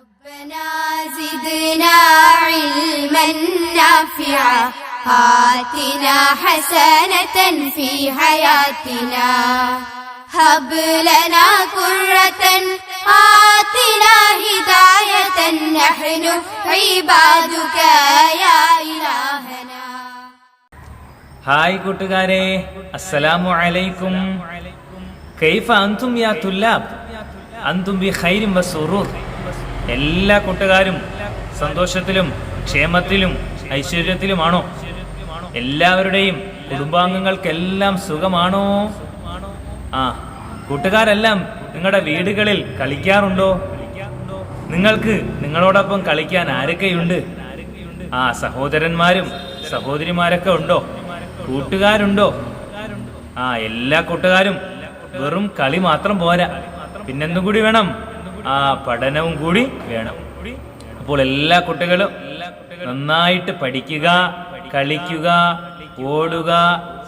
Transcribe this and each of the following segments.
ربنا زدنا علما نافعا آتنا حسنة في حياتنا هب لنا قرة آتنا هداية نحن عبادك يا إلهنا hi കൂട്ടുകാരെ അസ്സലാമു അലൈക്കും കൈഫ അന്തും യാ തുല്ലാബ് അന്തും ബി ഖൈരിം വസുറൂർ എല്ലാ കൂട്ടുകാരും സന്തോഷത്തിലും ക്ഷേമത്തിലും ഐശ്വര്യത്തിലുമാണോ? എല്ലാവരുടെയും കുടുംബാംഗങ്ങൾക്കെല്ലാം സുഖമാണോ? ആ കൂട്ടുകാരെല്ലാം നിങ്ങളുടെ വീടുകളിൽ കളിക്കാറുണ്ടോ? നിങ്ങൾക്ക് നിങ്ങളോടൊപ്പം കളിക്കാൻ ആരൊക്കെയുണ്ട്? ആ സഹോദരന്മാരും സഹോദരിമാരൊക്കെ ഉണ്ടോ? കൂട്ടുകാരുണ്ടോ? ആ എല്ലാ കൂട്ടുകാരും വെറും കളി മാത്രം പോരാ. പിന്നെന്തും കൂടി വേണം? ആ പഠനവും കൂടി വേണം. അപ്പോൾ എല്ലാ കുട്ടികളും നന്നായിട്ട് പഠിക്കുക കളിക്കുക ഓടുക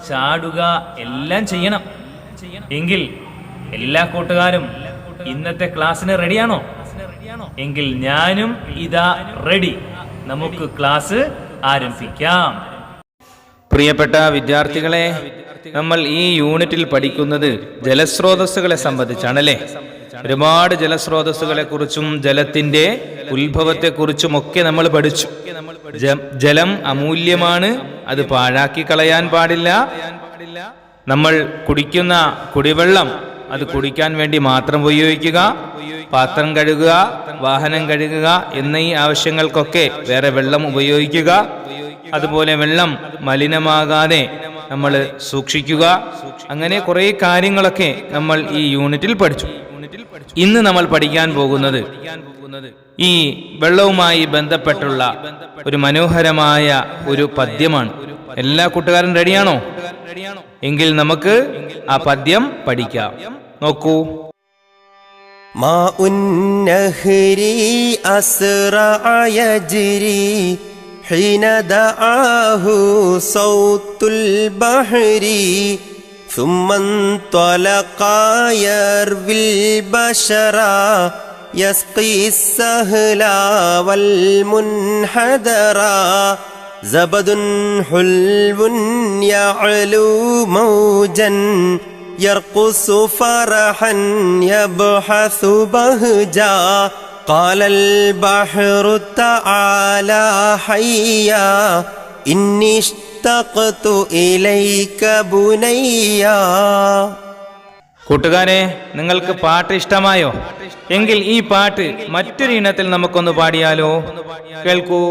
ചാടുക എല്ലാം ചെയ്യണം. എങ്കിൽ എല്ലാ കൂട്ടുകാരും ഇന്നത്തെ ക്ലാസ്സിന് റെഡിയാണോ? എങ്കിൽ ഞാനും ഇതാ റെഡി. നമുക്ക് ക്ലാസ് ആരംഭിക്കാം. പ്രിയപ്പെട്ട വിദ്യാർത്ഥികളെ നമ്മൾ ഈ യൂണിറ്റിൽ പഠിക്കുന്നത് ജലസ്രോതസ്സുകളെ സംബന്ധിച്ചാണല്ലേ? ഒരുപാട് ജലസ്രോതസ്സുകളെ കുറിച്ചും ജലത്തിന്റെ ഉത്ഭവത്തെ കുറിച്ചും ഒക്കെ നമ്മൾ പഠിച്ചു. ജലം അമൂല്യമാണ്. അത് പാഴാക്കി കളയാൻ പാടില്ല. നമ്മൾ കുടിക്കുന്ന കുടിവെള്ളം അത് കുടിക്കാൻ വേണ്ടി മാത്രം ഉപയോഗിക്കുക. പാത്രം കഴുകുക വാഹനം കഴുകുക എന്നീ ആവശ്യങ്ങൾക്കൊക്കെ വേറെ വെള്ളം ഉപയോഗിക്കുക. അതുപോലെ വെള്ളം മലിനമാകാതെ നമ്മൾ സൂക്ഷിക്കുക. അങ്ങനെ കുറേ കാര്യങ്ങളൊക്കെ നമ്മൾ ഈ യൂണിറ്റിൽ പഠിച്ചു. ഇന്ന് നമ്മൾ പഠിക്കാൻ പോകുന്നത് ഈ വെള്ളവുമായി ബന്ധപ്പെട്ടുള്ള ഒരു മനോഹരമായ ഒരു പദ്യമാണ് എല്ലാ കൂട്ടുകാരും റെഡിയാണോ എങ്കിൽ നമുക്ക് ആ പദ്യം പഠിക്കാം നോക്കൂ ماء النهر أسرع يجري حين دعاه صوت البحر ثم انطلق يروي البشر يسقي السهل والمنحدرا زبد حلو يعلو موجا يرقص فرحا يبحث بهجا قال البحر تعالى حيا إني ഇസ്തഖ്തു ഇലൈക ബുനയ്യ. കൂട്ടുകാരെ നിങ്ങൾക്ക് പാട്ട് ഇഷ്ടമായോ? എങ്കിൽ ഈ പാട്ട് മറ്റൊരു ഇനത്തിൽ നമുക്കൊന്ന് പാടിയാലോ? കേൾക്കൂ.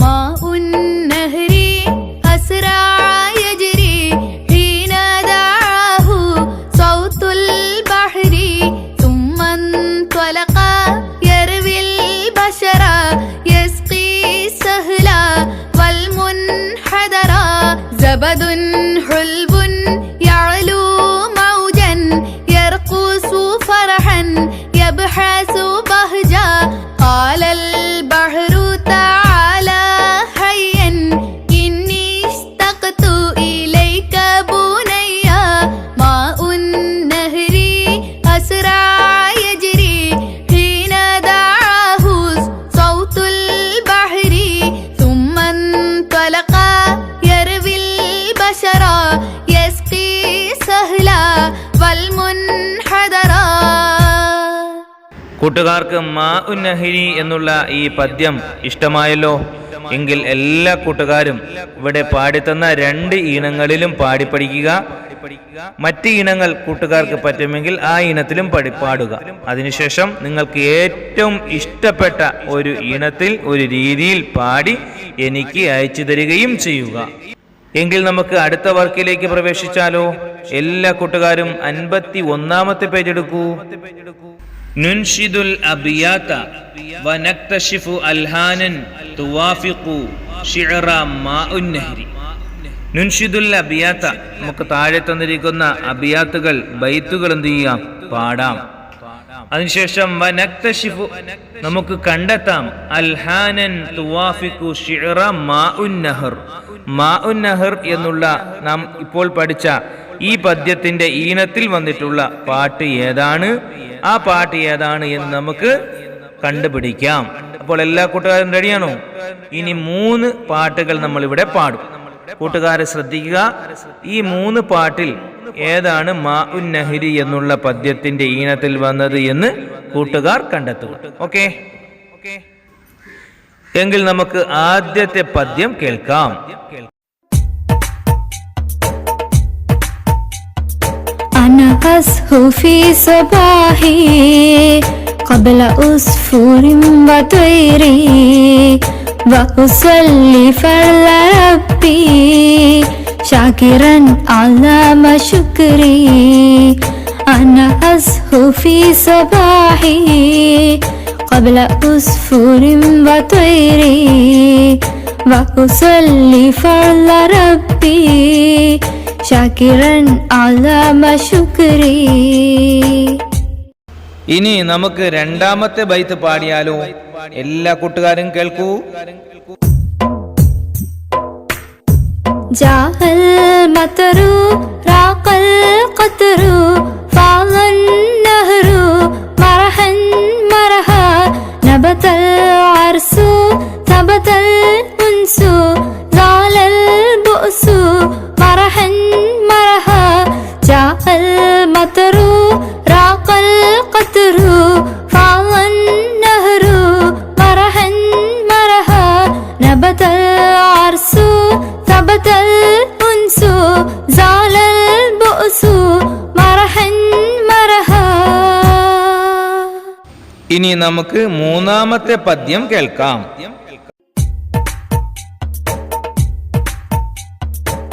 മാ ഉന്നഹരി അസ്രാ കൂട്ടുകാർക്ക് മാ ഉന്നഹിരി എന്നുള്ള ഈ പദ്യം ഇഷ്ടമായല്ലോ? എങ്കിൽ എല്ലാ കൂട്ടുകാരും ഇവിടെ പാടിത്തന്ന രണ്ട് ഈണങ്ങളിലും പാടി പഠിക്കുക മറ്റ് ഇനങ്ങൾ കൂട്ടുകാർക്ക് പറ്റുമെങ്കിൽ ആ ഇനത്തിലും പഠി പാടുക. അതിനുശേഷം നിങ്ങൾക്ക് ഏറ്റവും ഇഷ്ടപ്പെട്ട ഒരു ഇനത്തിൽ ഒരു രീതിയിൽ പാടി എനിക്ക് അയച്ചു തരികയും ചെയ്യുക. എങ്കിൽ നമുക്ക് അടുത്ത വർക്കിലേക്ക് പ്രവേശിച്ചാലോ? എല്ലാ കൂട്ടുകാരും അൻപത്തി ഒന്നാമത്തെ പേജ് എടുക്കൂ. നുൻഷിദുൽ അബിയാത വനക്തശിഫു അൽഹാനൻ തുവാഫിഖു ഷിഅറ മാഉൻ നഹ്രി. നുൻഷിദുൽ നമുക്ക് താഴെ തന്നിരിക്കുന്ന അബിയാത്തുകൾ ബൈത്തുകൾ എന്ത് ചെയ്യാം? പാടാം. അതിനുശേഷം വനക്തശിഫു നമുക്ക് കണ്ടെത്താം. അൽഹാനൻ തുവാഫിഖു ഷിഅറ മാഉൻ നഹർ. നഹർ എന്നുള്ള നാം ഇപ്പോൾ പഠിച്ച ഈ പദ്യത്തിന്റെ ഈണത്തിൽ വന്നിട്ടുള്ള പാട്ട് ഏതാണ്? ആ പാട്ട് ഏതാണ് എന്ന് നമുക്ക് കണ്ടുപിടിക്കാം. അപ്പോൾ എല്ലാ കൂട്ടുകാരും റെഡിയാണോ ഇനി മൂന്ന് പാട്ടുകൾ നമ്മൾ ഇവിടെ പാടും. കൂട്ടുകാരെ ശ്രദ്ധിക്കുക. ഈ മൂന്ന് പാട്ടിൽ ഏതാണ് മാ ഉൻ നഹരി എന്നുള്ള പദ്യത്തിന്റെ ഈണത്തിൽ വന്നത് എന്ന് കൂട്ടുകാർ കണ്ടെത്തുക. ഓക്കെ. എങ്കിൽ നമുക്ക് ആദ്യത്തെ പദ്യം കേൾക്കാം. أسهو في صباحي قبل أسفور وطير وأصلي فرل ربي شاكرا على ما شكري. أنا أسهو في صباحي قبل أسفور وطير وأصلي فرل ربي ഇനി നമുക്ക് രണ്ടാമത്തെ ബൈത്ത് പാടിയാലോ? എല്ലാ കൂട്ടുകാരും കേൾക്കൂ. ജാഹൽ മതറു റാക്കൽ ഖത്തറു. ഇനി നമുക്ക് മൂന്നാമത്തെ പദ്യം കേൾക്കാം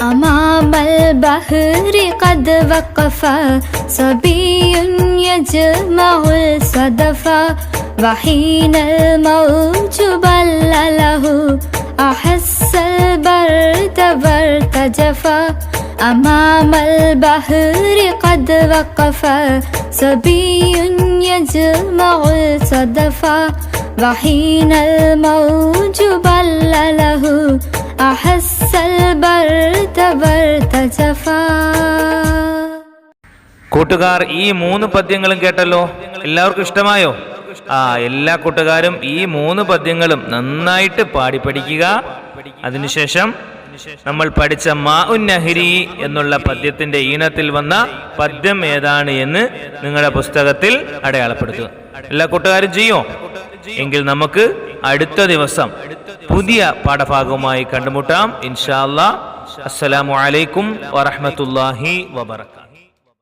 أمام البحر قد وقف صبي يجمع الصدف وحين الموج بلله أحس البرد وارتجف أمام البحر قد وقف صبي يجمع الصدف وحين الموج بلله أحس البرد وارتجفا കൂട്ടുകാർ ഈ മൂന്ന് പദ്യങ്ങളും കേട്ടല്ലോ എല്ലാവർക്കും ഇഷ്ടമായോ ആ എല്ലാ കൂട്ടുകാരും ഈ മൂന്ന് പദ്യങ്ങളും നന്നായിട്ട് പാടി പഠിക്കുക അതിനുശേഷം നമ്മൾ പഠിച്ച മാ ഉൻ എന്നുള്ള പദ്യത്തിന്റെ ഈണത്തിൽ വന്ന പദ്യം ഏതാണ് എന്ന് നിങ്ങളുടെ പുസ്തകത്തിൽ അടയാളപ്പെടുത്തുക. എല്ലാ കൂട്ടുകാരും ചെയ്യോ? എങ്കിൽ നമുക്ക് അടുത്ത ദിവസം പുതിയ പാഠഭാഗവുമായി കണ്ടുമുട്ടാം. ഇൻഷാ അല്ലാ അസ്സലാമു അലൈക്കും വറഹ്മത്തുള്ളാഹി വബറകാതുഹു